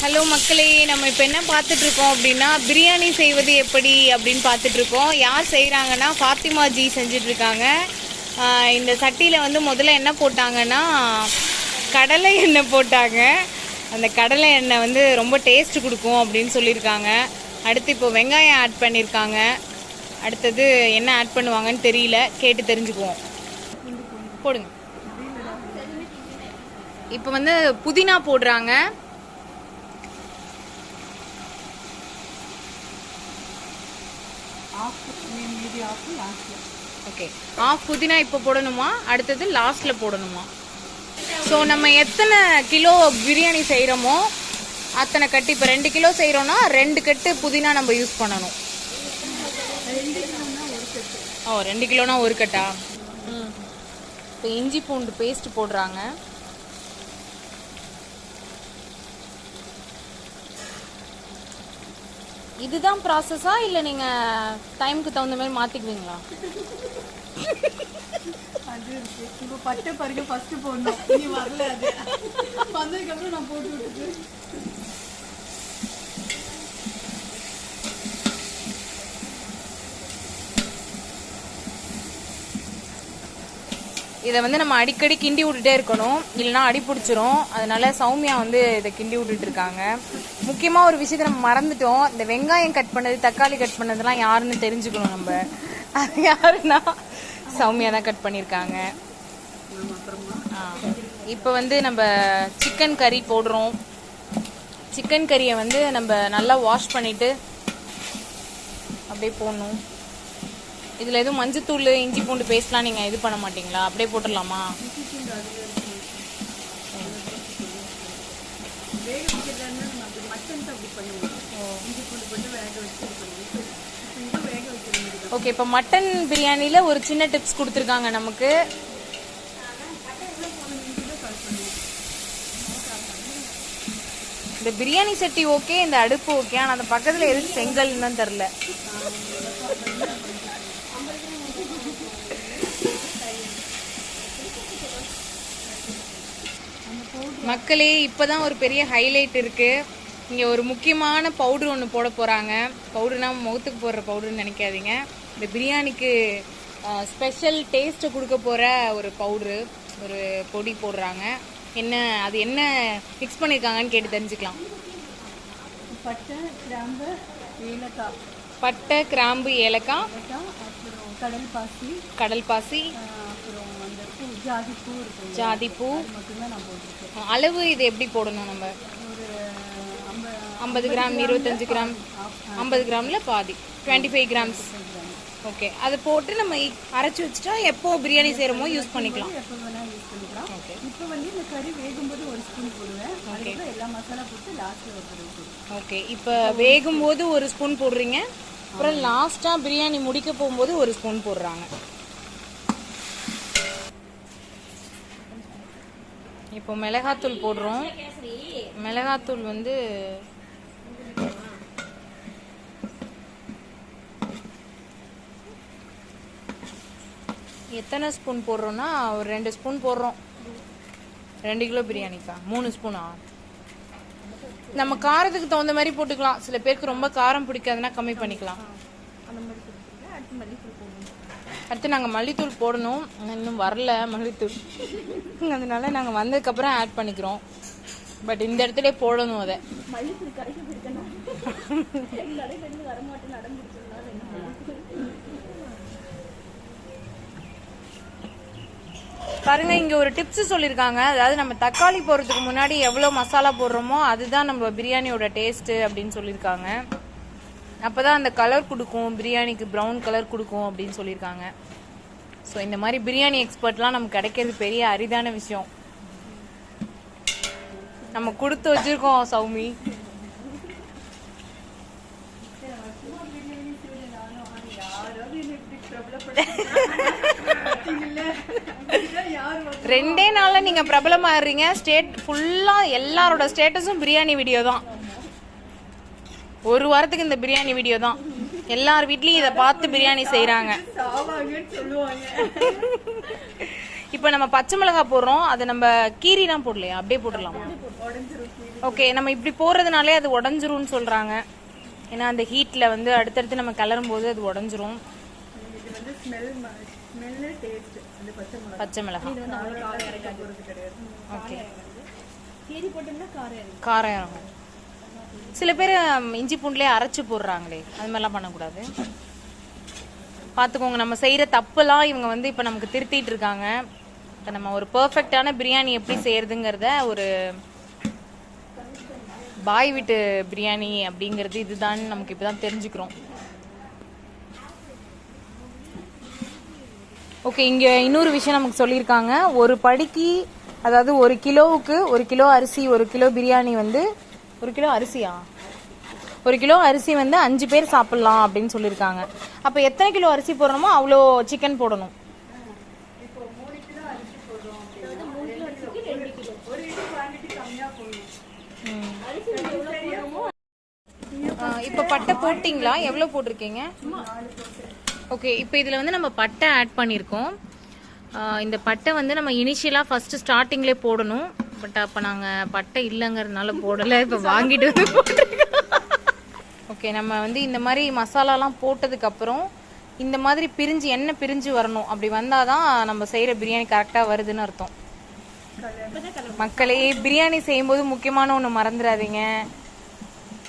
Hello மக்களே நம்ம இப்போ என்ன பார்த்துட்ருக்கோம் அப்படின்னா பிரியாணி செய்வது எப்படி அப்படின்னு பார்த்துட்ருக்கோம். யார் செய்கிறாங்கன்னா ஃபாத்திமா ஜி செஞ்சிட்ருக்காங்க. இந்த சட்டியில் வந்து முதல்ல என்ன போட்டாங்கன்னா கடலை எண்ணெய் போட்டாங்க. அந்த கடலை எண்ணெய் வந்து ரொம்ப டேஸ்ட் கொடுக்கும் அப்படின்னு சொல்லியிருக்காங்க. அடுத்து இப்போ வெங்காயம் ஆட் பண்ணியிருக்காங்க. அடுத்தது என்ன ஆட் பண்ணுவாங்கன்னு தெரியல. கேட்டு தெரிஞ்சுக்குவோம். போடுங்க. இப்போ வந்து புதினா போடுறாங்க. ஓகே ஆஃப் புதினா இப்போ போடணுமா? அடுத்தது லாஸ்ட்ல போடணுமா? ஸோ நம்ம எத்தனை கிலோ பிரியாணி செய்கிறோமோ அத்தனை கட்டு. இப்போ ரெண்டு கிலோ செய்கிறோன்னா ரெண்டு கட்டு புதினா நம்ம யூஸ் பண்ணணும். ஓ ரெண்டு கிலோனா ஒரு கட்டா? ம். இப்போ இஞ்சி பூண்டு பேஸ்ட் போடுறாங்க. இதுதான் ப்ராசஸா இல்லை நீங்கள் டைமுக்கு தகுந்த மாதிரி மாற்றிக்குவீங்களா அது இருக்கு. இப்போ பட்டை பருக ஃபர்ஸ்ட் போடணும். நீ வரல அது. வந்ததுக்கு அப்புறம் நான் போட்டு விட்டுட்டு. இதை வந்து நம்ம அடிக்கடி கிண்டி விட்டுட்டே இருக்கணும். இல்லைன்னா அடி பிடிச்சிரும். அதனால சௌமியா வந்து இதை கிண்டி விட்டுட்டு இருக்காங்க. முக்கியமாக ஒரு விஷயத்தை நம்ம மறந்துட்டோம். இந்த வெங்காயம் கட் பண்ணது தக்காளி கட் பண்ணதெல்லாம் யாருன்னு தெரிஞ்சுக்கணும் நம்ம. அது யாருன்னா சௌமியா தான் கட் பண்ணியிருக்காங்க. இப்போ வந்து நம்ம சிக்கன் கறி போடுறோம். சிக்கன் கறியை வந்து நம்ம நல்லா வாஷ் பண்ணிட்டு அப்படியே போடணும். இதில் எதுவும் மஞ்சத்தூள் இஞ்சி பூண்டு பேஸ்ட்லாம் நீங்கள் இது பண்ண மாட்டிங்களா? அப்படியே போட்டுடலாமா? ஓகே இப்போ மட்டன் பிரியாணியில் ஒரு சின்ன டிப்ஸ் கொடுத்துருக்காங்க நமக்கு. இந்த பிரியாணி சட்டி ஓகே இந்த அடுப்பு ஓகே ஆனால் அந்த பக்கத்தில் எதுக்கு செங்கல்னு தான் தெரில மக்களே இப்போதான் ஒரு பெரிய ஹைலைட் இருக்கு. இங்கே ஒரு முக்கியமான பவுடர் ஒன்று போட போகிறாங்க பவுடர்னா முகத்துக்கு போடுற பவுடர்னு நினைக்காதீங்க. இந்த பிரியாணிக்கு ஸ்பெஷல் டேஸ்ட்டை கொடுக்க போகிற ஒரு பவுட்ரு ஒரு பொடி போடுறாங்க. என்ன அது என்ன மிக்ஸ் பண்ணியிருக்காங்கன்னு கேட்டு தெரிஞ்சுக்கலாம். பட்டை கிராம்பு ஏலக்காய். பட்டை கிராம்பு ஏலக்காய். கடல் பாசி. கடல் பாசி. ஜாதிப்பூ அது மட்டும்தான் நான் போட்டிருக்கேன். அளவு இது எப்படி போடணும் நம்ம? ஐம்பது கிராம் இருபத்தஞ்சு கிராம்? ஐம்பது கிராமில் பாதி. டுவெண்ட்டி ஃபைவ் கிராம்ஸ் ஓகே அதை போட்டு நம்ம அரைச்சி வச்சுட்டா எப்போ பிரியாணி செய்கிறோமோ யூஸ் பண்ணிக்கலாம். எப்போ வேணா யூஸ் பண்ணிக்கலாம். ஓகே இப்போ வந்து இந்த கறி வேகும்போது ஒரு ஸ்பூன் போடுவேன். அதுக்கப்புறம் எல்லா மசாலா போட்டு லாஸ்ட்டில் போடுவேன் ஓகே இப்போ வேகும்போது ஒரு ஸ்பூன் போடுறீங்க. அப்புறம் லாஸ்ட்டாக பிரியாணி முடிக்க போகும்போது ஒரு ஸ்பூன் போடுறாங்க. இப்போ மிளகாத்தூள் போடுறோம். மிளகாத்தூள் வந்து எத்தனை ஸ்பூன் போடுறோன்னா ஒரு ரெண்டு ஸ்பூன் போடுறோம். ரெண்டு கிலோ பிரியாணிக்கா? மூணு ஸ்பூனா? நம்ம காரத்துக்கு தகுந்த மாதிரி போட்டுக்கலாம். சில பேருக்கு ரொம்ப காரம் பிடிக்காதுன்னா கம்மி பண்ணிக்கலாம் அந்த மாதிரி கொடுத்துருக்கேன் அடுத்து மல்லிப்பூ போடணும் அடுத்து நாங்கள் மல்லித்தூள் போடணும். இன்னும் வரல மல்லித்தூள். அதனால நாங்கள் வந்ததுக்கப்புறம் ஆட் பண்ணிக்கிறோம். பட் இந்த இடத்துல போடணும் அதை. பாருங்க இங்க ஒரு டிப்ஸ் சொல்லியிருக்காங்க. அதாவது நம்ம தக்காளி போடுறதுக்கு முன்னாடி எவ்வளோ மசாலா போடுறோமோ அதுதான் நம்ம பிரியாணியோட டேஸ்ட் அப்படின்னு சொல்லியிருக்காங்க. அப்பதான் அந்த கலர் கொடுக்கும் பிரியாணிக்கு ப்ரௌன் கலர் கொடுக்கும் அப்படின்னு சொல்லியிருக்காங்க. ஸோ இந்த மாதிரி பிரியாணி எக்ஸ்பர்ட்லாம் நமக்கு கிடைக்கிறது பெரிய அரிதான விஷயம். நம்ம கொடுத்து வச்சிருக்கோம் சௌமி. ரெண்டே நாள்ல நீங்க பிரபலமாடுறீங்க ஸ்டேட் ஃபுல்லா எல்லாரோட ஸ்டேட்டஸும் பிரியாணி வீடியோ தான். ஒரு வாரத்துக்கு இந்த பிரியாணி வீடியோ தான். எல்லார் வீட்லயும் இதை பார்த்து பிரியாணி சொல்லுவாங்க இப்போ நம்ம பச்சை மிளகாய் போடுறோம். அதை நம்ம கீரிலாம் போடலையா? அப்படியே போட்டுடலாமா? ஓகே நம்ம இப்படி போடுறதுனாலே அது உடஞ்சிரும்னு சொல்கிறாங்க ஏன்னா அந்த ஹீட்டில் வந்து அடுத்தடுத்து நம்ம கிளறும் போது அது உடஞ்சிரும். பச்சை மிளகா. ஓகே காரம் இறங்கும். சில பேர் இஞ்சி பூண்டுலேயே அரைச்சி போடுறாங்களே அது மாதிரிலாம் பண்ணக்கூடாது. பார்த்துக்கோங்க நம்ம செய்கிற தப்புலாம் இவங்க வந்து இப்போ நமக்கு திருத்திட்டு இருக்காங்க. இப்போ நம்ம ஒரு பர்ஃபெக்டான பிரியாணி எப்படி செய்யறதுங்கிறத ஒரு பாய் வீட்டு பிரியாணி அப்படிங்கிறது இதுதான் நமக்கு இப்போ தான் தெரிஞ்சுக்கிறோம். ஓகே இங்கே இன்னொரு விஷயம் நமக்கு சொல்லியிருக்காங்க. ஒரு படிக்கு அதாவது ஒரு கிலோவுக்கு ஒரு கிலோ அரிசி ஒரு கிலோ பிரியாணி வந்து ஒரு கிலோ அரிசியா? ஒரு கிலோ அரிசி வந்து அஞ்சு பேர் சாப்பிட்லாம் அப்படின்னு சொல்லியிருக்காங்க. அப்போ எத்தனை கிலோ அரிசி போடணுமோ அவ்வளோ சிக்கன் போடணும். இப்போ பட்டை போட்டிங்களா? எவ்வளோ போட்டிருக்கீங்க? ஓகே இப்போ இதில் வந்து நம்ம பட்டை ஆட் பண்ணியிருக்கோம். இந்த பட்டை வந்து நம்ம இனிஷியலாக ஃபஸ்ட்டு ஸ்டார்டிங்லேயே போடணும். பட் அப்போ நாங்கள் பட்டை இல்லைங்கிறதுனால போடலை. இப்போ வாங்கிட்டு வந்து போட்டிருக்கோம். ஓகே நம்ம வந்து இந்த மாதிரி மசாலாலாம் போட்டதுக்கப்புறம் இந்த மாதிரி பிரிஞ்சு எண்ணெய் பிரிஞ்சு வரணும்? அப்படி வந்தால் தான் நம்ம செய்கிற பிரியாணி கரெக்டாக வருதுன்னு அர்த்தம். மக்களே பிரியாணி செய்யும்போது முக்கியமான ஒன்று மறந்துடாதீங்க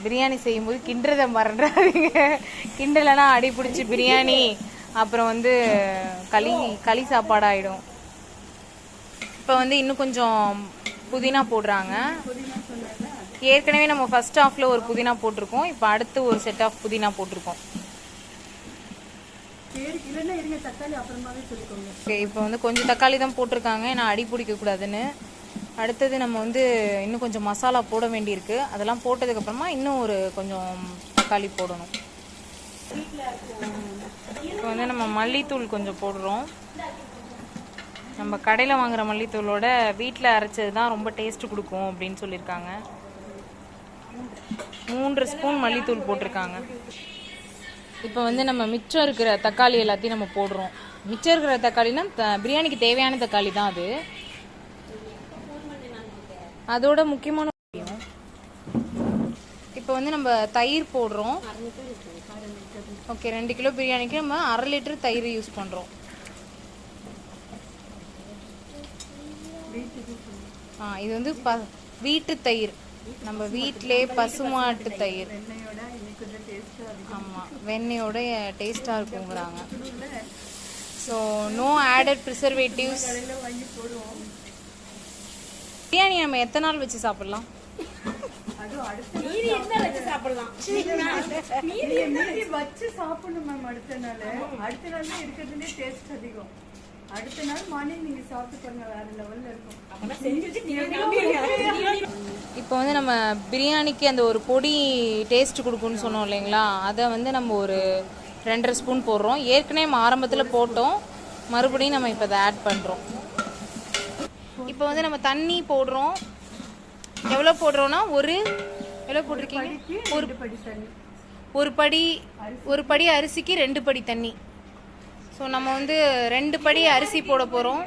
பிரியாணி செய்யும்போது கிண்டுறதை மறந்துடாதீங்க கிண்டலைன்னா அடி பிடிச்சி பிரியாணி அப்புறம் வந்து களி களி சாப்பாடு ஆயிடும் இப்போ வந்து இன்னும் கொஞ்சம் புதினா போடுறாங்க. ஏற்கனவே நம்ம ஃபர்ஸ்ட் ஹாஃப்ல ஒரு புதினா போட்டிருக்கோம். இப்போ அடுத்து ஒரு செட் ஆஃப் புதினா போட்டிருக்கோம். ஓகே இப்போ வந்து கொஞ்சம் தக்காளி தான் போட்டிருக்காங்க. ஏன்னா அடி பிடிக்க கூடாதுன்னு. அடுத்தது நம்ம வந்து இன்னும் கொஞ்சம் மசாலா போட வேண்டியிருக்கு. அதெல்லாம் போட்டதுக்கு அப்புறமா இன்னும் ஒரு கொஞ்சம் தக்காளி போடணும். இப்போ வந்து நம்ம மல்லித்தூள் கொஞ்சம் போடுறோம். நம்ம கடையில் வாங்குற மல்லித்தூளோட வீட்டில் அரைச்சது தான் ரொம்ப டேஸ்ட் கொடுக்கும் அப்படின்னு சொல்லியிருக்காங்க. மூன்று ஸ்பூன் மல்லித்தூள் போட்டிருக்காங்க. இப்போ வந்து நம்ம மிச்சம் இருக்கிற தக்காளி எல்லாத்தையும் நம்ம போடுறோம். மிச்சம் இருக்கிற தக்காளினா த- பிரியாணிக்கு தேவையான தக்காளி தான் அது. அதோட முக்கியமான விஷயம் இப்போ வந்து நம்ம தயிர் போடுறோம். ஓகே ரெண்டு கிலோ பிரியாணிக்கு நம்ம அரை லிட்டர் தயிர் யூஸ் பண்ணுறோம் இது வந்து ப வீட்டு தயிர். நம்ம வீட்டிலே பசுமாட்டு தயிர். ஆமாம் வெண்ணெயோட டேஸ்ட்டாக இருக்குங்கிறாங்க. So no added preservatives biryani நம்ம எத்தனை நாள் வச்சு சாப்பிடலாம்? அடுத்த வச்சு சாப்பிடணும் மேம் நாள். அடுத்த நாள் தான் இருக்கிறதுலே டேஸ்ட் அதிகம். அடுத்த நாள் மார்னிங் நீங்க சாப்பிட்டு பாருங்க வேற லெவல்ல இருக்கும். இப்போ வந்து நம்ம பிரியாணிக்கு அந்த ஒரு பொடி டேஸ்ட் கொடுக்கும்னு சொன்னோம் இல்லைங்களா? அதை வந்து நம்ம ஒரு ரெண்டரை ஸ்பூன் போடுறோம். ஏற்கனவே நம்ம ஆரம்பத்தில் போட்டோம். மறுபடியும் நம்ம இப்போ அதை ஆட் பண்ணுறோம் இப்போ வந்து நம்ம தண்ணி போடுறோம். எவ்வளோ போடுறோம்னா ஒரு எவ்வளோ போட்டிருக்கீங்க? ஒரு படி தண்ணி. ஒரு படி ஒரு படி அரிசிக்கு ரெண்டு படி தண்ணி. ஸோ நம்ம வந்து ரெண்டு படி அரிசி போட போகிறோம்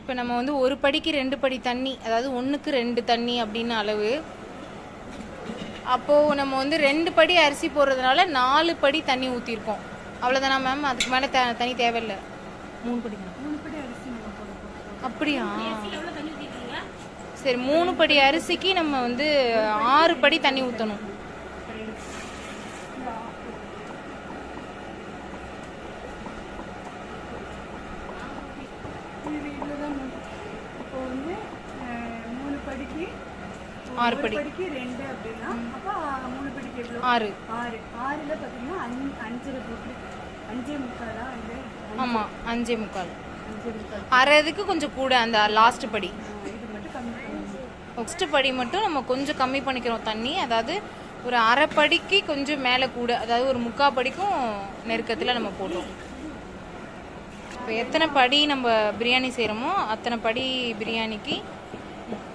இப்போ நம்ம வந்து ஒரு படிக்கு ரெண்டு படி தண்ணி அதாவது ஒன்றுக்கு ரெண்டு தண்ணி அப்படின்னு அளவு. அப்போது நம்ம வந்து ரெண்டு படி அரிசி போடுறதுனால நாலு படி தண்ணி ஊற்றிருக்கோம் அவ்வளோதானா மேம் அதுக்கு மேலே த தண்ணி தேவையில்லை. மூணு படி. மூணு படி அரிசி அப்படியா? சரி மூணு படி அரிசிக்கு நம்ம வந்து ஆறு படி தண்ணி ஊற்றணும் ஆறு ஒரு படி. படிக்கு ரெண்டு அப்படின்னா அப்போ மூணு படிக்கு எவ்வளோ ஆறு. ஆறு. ஆறுல பார்த்தீங்கன்னா அஞ்சு அஞ்சரை போட்டு அஞ்சே முக்காலா இது ஆமாம் அஞ்சே முக்கால். அஞ்சே முக்கால். அரை இதுக்கு கொஞ்சம் கூட அந்த லாஸ்ட் படி ஆ, இது மட்டும் கம்மி பண்ணணும் ஃபஸ்ட்டு படி மட்டும் நம்ம கொஞ்சம் கம்மி பண்ணிக்கிறோம் தண்ணி. அதாவது ஒரு அரை படிக்கு கொஞ்சம் மேலே கூட அதாவது ஒரு முக்கால் படிக்கும் நெருக்கத்தில் நம்ம போடுறோம். இப்போ எத்தனை படி நம்ம பிரியாணி செய்கிறோமோ அத்தனை படி பிரியாணிக்கு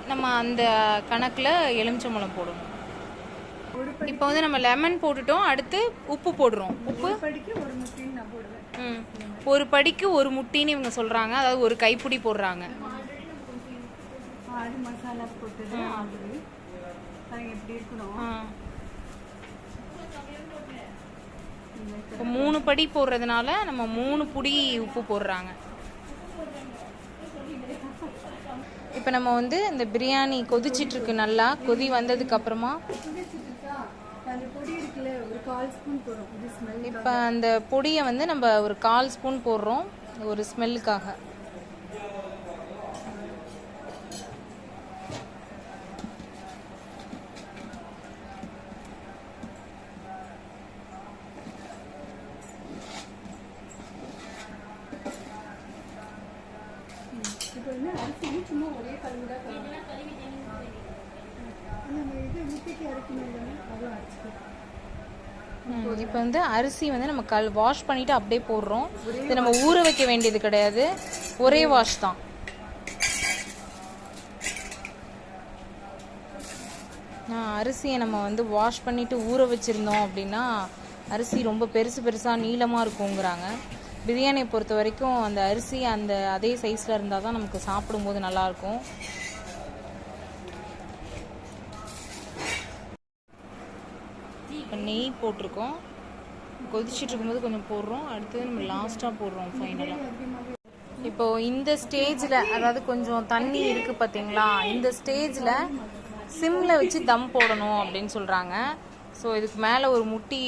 நம்ம அந்த கணக்கில் எலுமிச்சம்பழம் போடணும் இப்போ வந்து நம்ம லெமன் போட்டுட்டோம் அடுத்து உப்பு போடுறோம். உப்பு? ஒரு படிக்கு ஒரு முட்டைன்னு நான் போடுவேன். ம். ஒரு படிக்கு ஒரு முட்டின்னு இவங்க சொல்கிறாங்க அதாவது ஒரு கைப்பிடி போடுறாங்க. மசாலா ஆல்ரெடி எப்படி இருக்கணும் இப்போ மூணு படி போடுறதுனால நம்ம மூணு புடி உப்பு போடுறாங்க. இப்போ நம்ம வந்து இந்த பிரியாணி கொதிச்சிட்டு இருக்கு நல்லா. கொதி வந்ததுக்கு அப்புறமா புதிச்சிட்டுக்கா அந்த பொடி இருக்குல்ல ஒரு கால் ஸ்பூன் போடும் இது ஸ்மெல் இப்போ அந்த பொடியை வந்து நம்ம ஒரு கால் ஸ்பூன் போடுறோம் ஒரு ஸ்மெல்லுக்காக இப்போ வந்து அரிசி சும்மா ஒரே கழுவி தான் நம்ம இது அரைக்கணும் இல்லைன்னா அரைச்சிக்கலாம் இப்போ வந்து அரிசி வந்து நம்ம கல் வாஷ் பண்ணிட்டு அப்படியே போடுறோம். இது நம்ம ஊற வைக்க வேண்டியது கிடையாது. ஒரே வாஷ் தான். அரிசியை நம்ம வந்து வாஷ் பண்ணிட்டு ஊற வச்சிருந்தோம் அப்படின்னா அரிசி ரொம்ப பெருசு பெருசாக நீளமாக இருக்குங்கிறாங்க. பிரியாணியை பொறுத்த வரைக்கும் அந்த அரிசி அந்த அதே சைஸில் இருந்தால் தான் நமக்கு சாப்பிடும்போது நல்லாயிருக்கும். இப்போ நெய் போட்டிருக்கோம். கொதிச்சிட்டு இருக்கும்போது கொஞ்சம் போடுறோம். அடுத்தது நம்ம லாஸ்ட்டாக போடுறோம் ஃபைனலாக இப்போ இந்த ஸ்டேஜில் அதாவது கொஞ்சம் தண்ணி இருக்குது பார்த்தீங்களா இந்த ஸ்டேஜில் சிம்மில் வச்சு தம் போடணும் அப்படின்னு சொல்கிறாங்க ஸோ இதுக்கு மேலே ஒரு முட்டி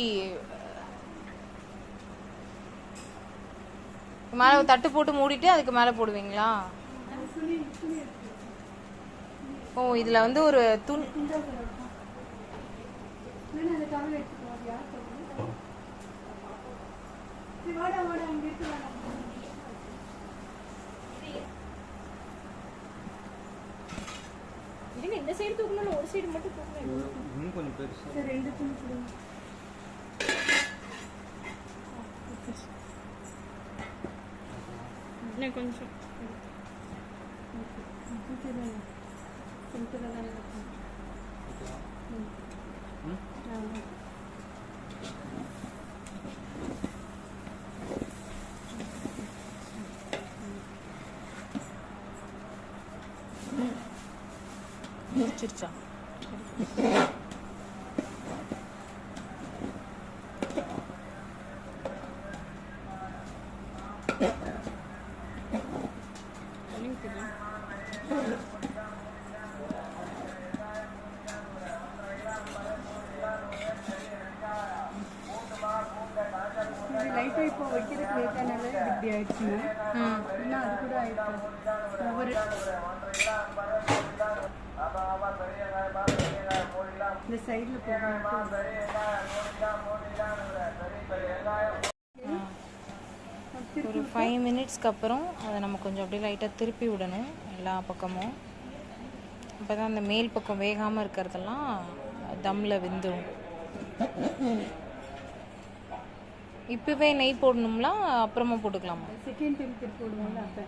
மேலே தட்டு போட்டு மூடிட்டு அதுக்கு மேலே போடுவீங்களா? ஓ இதில் வந்து ஒரு துணி. இந்த சைடு தூக்கணும் ஒரு சைடு மட்டும் தூக்கணும் இன்னும் கொஞ்சம் பெருசு. ரெண்டு துணி கொடுங்க இன்னும் கொஞ்சம் சிம்பிளாக தான் இருக்கும் ம்? ஆமாம் முடிச்சிருச்சா இது லைட்டாக இப்போ வைக்கிறதுக்கு லேட்டானால இப்படி ஆயிடுச்சு ம் இல்லைன்னா அது கூட ஆயிடுச்சு ஒவ்வொரு இந்த சைடில் ஒரு ஃபைவ் மினிட்ஸ்க்கு அப்புறம் அதை நம்ம கொஞ்சம் அப்படியே லைட்டாக திருப்பி விடணும் எல்லா பக்கமும். அப்போ தான் அந்த மேல் பக்கம் வேகாமல் இருக்கிறதெல்லாம் தம்மில் வெந்துடும் இப்போவே நெய் போடணும்ல அப்புறமா போட்டுக்கலாமா? செகண்ட் டைம் போடுவோம்ல அப்போ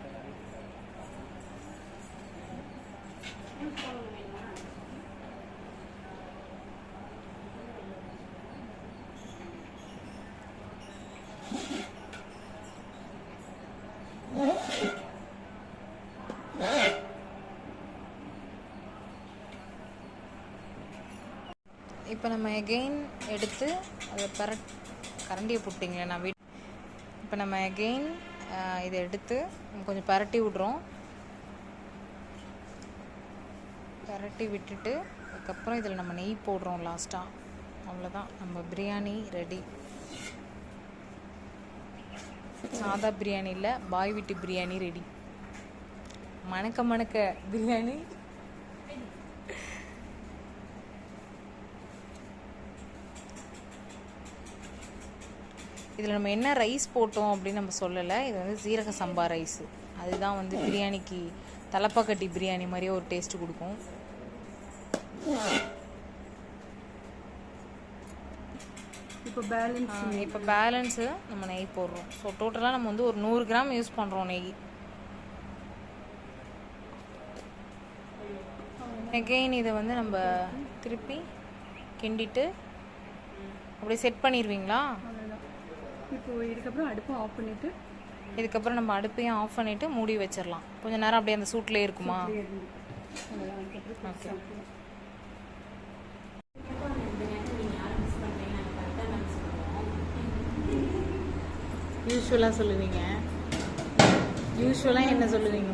இப்போ நம்ம எகெயின் எடுத்து அதை பரட் கரண்டியை புட்டிங்களே நான் வீட் இப்போ நம்ம எகெயின் இதை எடுத்து கொஞ்சம் பரட்டி விட்றோம். பரட்டி விட்டுட்டு அதுக்கப்புறம் இதில் நம்ம நெய் போடுறோம் லாஸ்ட்டாக அவ்வளோதான் நம்ம பிரியாணி ரெடி சாதா பிரியாணி இல்லை பாய் வீட்டு பிரியாணி ரெடி மணக்க மணக்க பிரியாணி. இதில் நம்ம என்ன ரைஸ் போட்டோம் அப்படின்னு நம்ம சொல்லலை. இது வந்து சீரக சம்பா ரைஸு அதுதான் வந்து பிரியாணிக்கு தலப்பாக்கட்டி பிரியாணி மாதிரியே ஒரு டேஸ்ட் கொடுக்கும். இப்போ பேலன்ஸ் இப்போ பேலன்ஸு நம்ம நெய் போடுறோம். ஸோ டோட்டலாக நம்ம வந்து ஒரு நூறு கிராம் யூஸ் பண்ணுறோம் நெய். எகெயின் இதை வந்து நம்ம திருப்பி கிண்டிட்டு அப்படியே செட் பண்ணிடுவீங்களா இப்போ இதுக்கப்புறம் அடுப்பை ஆஃப் பண்ணிட்டு இதுக்கப்புறம் நம்ம அடுப்பையும் ஆஃப் பண்ணிட்டு மூடி வச்சிடலாம் கொஞ்ச நேரம் அப்படியே அந்த சூட்லேயே இருக்குமா? ஓகே யூஸ்வலாக சொல்லுவீங்க. யூஸ்வலாக என்ன சொல்லுவீங்க?